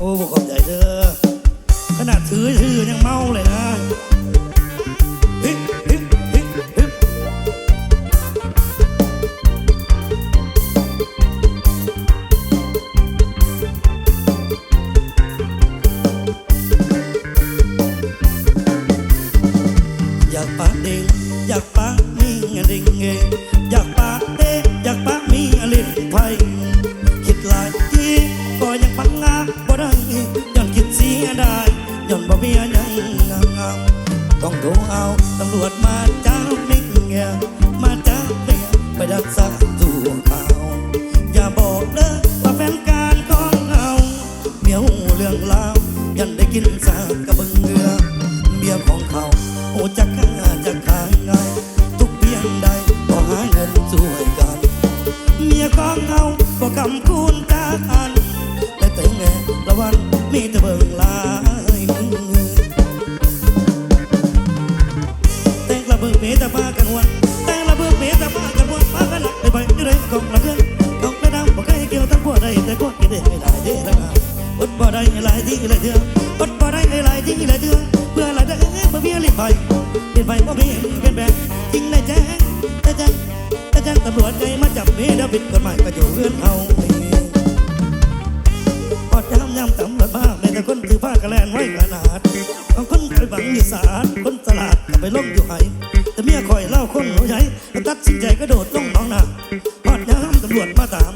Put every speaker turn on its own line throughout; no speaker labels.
โอ้บอกขอบใจเด้อขนาดถือถือยังเมาเลยนะฮิฮิฮิฮิอยากปากเด้งอยากปากมีเริงเง นบ่มีอันยังามงต้องโทรเอาตำรวจมาจับนิ่งเงียมาจับเมียไปรักษาตัวเขาอย่าบอกเด้อว่าแฟนการของเราเมียหูเรื่องราวยันได้กินสากกระเบื้องเมียของเขาโอ้จะฆ่าจะขายไงทุกเพียงใดก็หาเงินช่วยกัน เมียของเฮาก็กำคูณจากอันแต่แต่แง่ละวันมีแต่เบิ่งลา ได้หลายที่หลายเถื่ออดบ่ได้หลายที่หลายเถื่อเพื่อละเด้อบ่มียลิ้นไฟลิ้นไฟบ่มีเป็นแบบจริงได้แจ้งแต่แจ้งถ้าแจ้งตำรวจใจมาจับเมียเดี๋ยวผิดกฎหมายก็อยู่เรือนเอาเองพอย้ำย้ำตำรวจมากในแต่คนถือผ้ากระแลนไว้ขนาดบางคนไปบังอยู่ศาลคนตลาดก็ไปล้มอยู่ไหแต่เมียคอยเล่าคนหัวใจตัดสินใจกระโดดลงหนองนา พอย้ำตำรวจมาตาม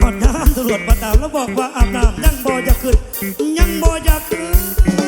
พอย้ำตำรวจมาตามแล้วบอกว่าอาบน้ำยังบ่อจะขึ้นยังบ่อจะขึ้น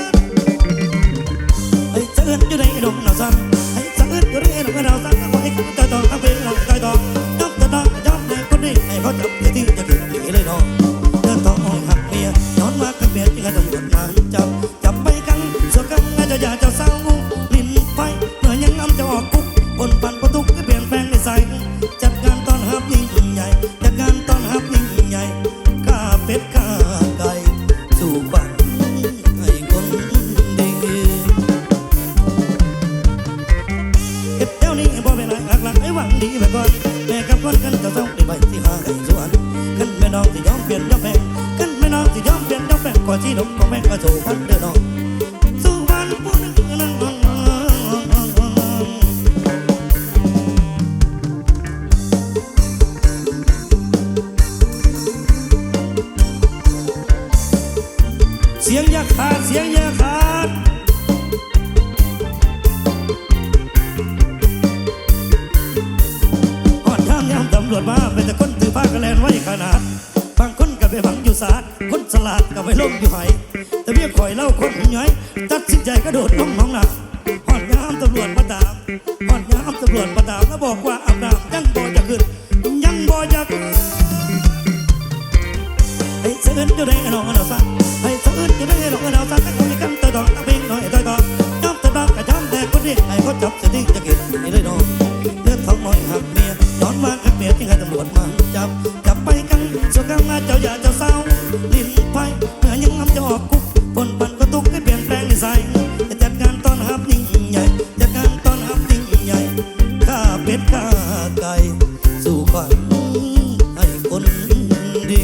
กันจะต้องได้ใบที่หาให้สวนกันแม่น้องที่ยอมเปลี่ยนยอมแบ่งกัน มาเป็นแต่คนถือผ้ากระแลนไว้ขนาด บางคนก็ไปหวังอยู่ศาลคนสลาดก็ไปลงอยู่ไหแต่เมียคอยเล่าคนหุ่นย้อยตัดสินใจกระโดดลงหน้องนาหอดยามตำรวจมาตามหอดยามตำรวจมาตามแล้วบอกว่าอาบน้ำยังบ่จะขึ้นยังบ่จะขึ้นให้เสื่อนอยู่ในหนองนาซะให้เสื่อนอยู่ในหนองนาซะแต่คนนี้กันตะดอกตะเพ่งหน่อยตะดอกย้อมตะดอกกระย้อมแต่คนนี้ให้เขาจับจะดิ้งจะกินนี่เลยน้อง ไกล สู่ฝันให้คนดี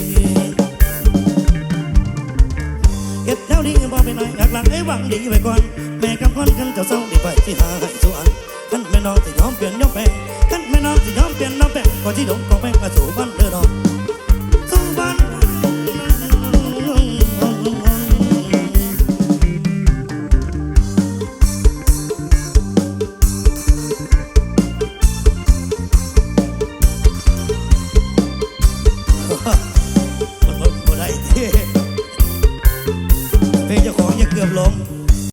เก็บเท่านี้บ่ไปไหนอยากหลังไอ้หวังดีไว้ก่อน แม่กับคนกันเจ้าเศร้าดีไปที่หาให้สวนกันแม่น้องจะยอมเปลี่ยนยอมแปลงกันแม่น้องจะยอมเปลี่ยนน้องแปลงก่อนที่ดงก็แม่งมาสู่บ้าน